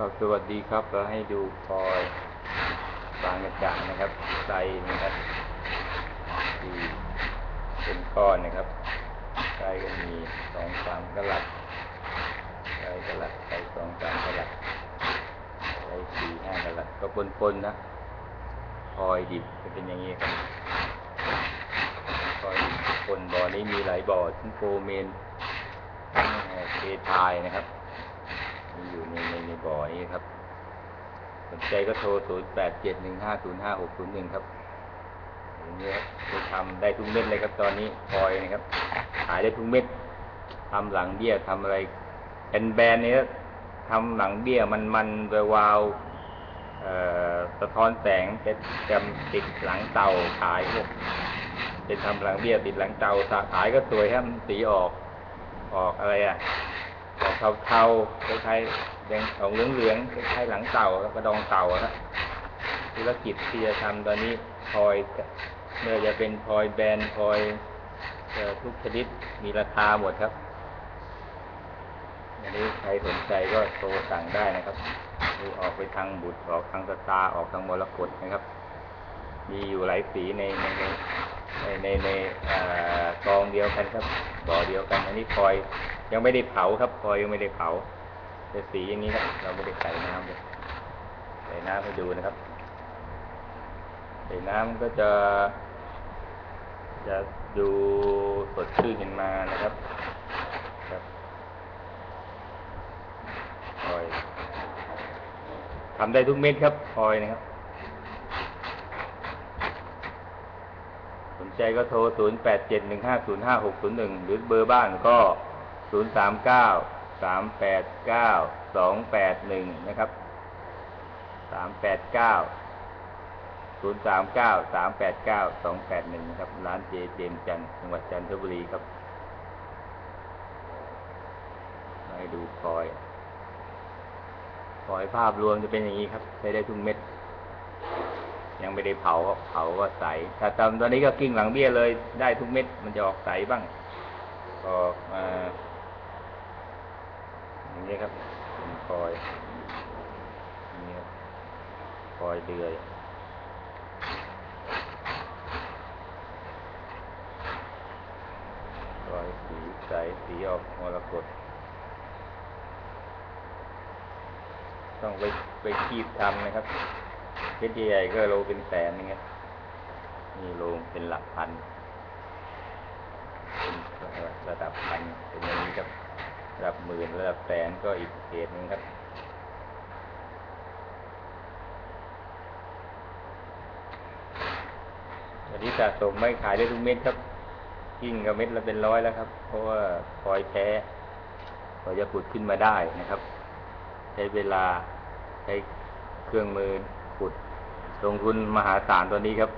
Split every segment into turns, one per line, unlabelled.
ก็สวัสดีครับเราให้ดูพลอยบางกระจ่างนะครับใสนะครับที่เป็นก้อนนะครับใสก็มีสองสามกะลัดใสกะลัดใสสองสามกะลัดใสสี่ห้ากะลัดก็ปนๆนะพลอยดิบจะเป็นอย่างนี้ครับพลอยดิบปนบ่อนี้มีหลายบ่อทั้งโฟเมนเอทายนะครับ อยู่ในในในบ่อนี้ครับ สนใจก็โทร 0 8 7 1 5 0 5 6 0 1 ครับอย่างนี้ครับจะทำได้ทุกเม็ดเลยครับ ตอนนี้พลอยนะครับ ขายได้ทุกเม็ดทำหลังเบี้ยทำอะไรเป็นแบรนด์นี้ทำหลังเบี้ยมันมันแวววาวเอ่อสะท้อนแสงจะจำติดหลังเตาขายพวกเป็นทำหลังเบี้ยติดหลังเตาขายก็สวยครับสีออก ออกอะไรอะ เทาๆคล้ายๆแดงออกเหลืองๆคล้ายๆหลังเต่าแล้วกระดองเต่าอะนะธุรกิจที่จะทำตอนนี้พลอยเมื่อจะเป็นพลอยแบรนด์พลอยทุกชนิดมีราคาหมดครับอันนี้ใครสนใจก็โทรสั่งได้นะครับดูออกไปทางบุตรออกทางสตาออกทางมรกตนะครับ มีอยู่หลายสีในในในในในกองเดียวกันครับบ่อเดียวกันอันนี้พลอย ยังไม่ได้เผาครับพอยยังไม่ได้เผาจะสีอย่างนี้ครับ เราไม่ได้ใส่น้ำเลยใส่น้ำให้ดูนะครับใส่น้ำก็จะจะดูสดชื่นขึ้นมานะครับครับพลอยทำได้ทุกเม็ดครับพลอยนะครับ สนใจก็โทร 0 8 7 1 5 0 5 6 0 1 หรือเบอร์บ้านก็ 0 3 9 3 8 9 2 8 1นะครับ3 8 9 0 3 9 3 8 9 2 8 1นะครับ ร้านเจเจมจันจังหวัดจันทบุรีครับมาให้ดูพลอยพลอยภาพรวมจะเป็นอย่างนี้ครับ ใช้ได้ทุกเม็ด ยังไม่ได้เผาเผาก็ใส ถ้าทำตอนนี้ก็กิ้งหลังเบี้ยเลย ได้ทุกเม็ด มันจะออกใสบ้างออกมา นี้ครับเป็นคอยอยนี้ครับคอยเดือยคอยสีใสสีออกมรกตต้องไปไปคีบทำนะครับเพชรใหญ่ก็โลเป็นแสนอย่างเงี้นี่โลเป็นหลักพัน เป็นระดับพันเป็นอย่างนี้ครับ ระดับหมื่นระดับแสนก็อีกเกรดหนึงครับ อันนี้สะสมไม่ขายได้ทุกเม็ดครับยิ่งกับเม็ดละเป็นร้อยแล้วครับ เพราะว่าพลอยแท้พอจะขุดขึ้นมาได้นะครับ ใช้เวลาใช้เครื่องมือขุดลงทุนมหาศาลตัวนี้ครับ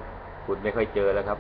ขุดไม่ค่อยเจอแล้วครับ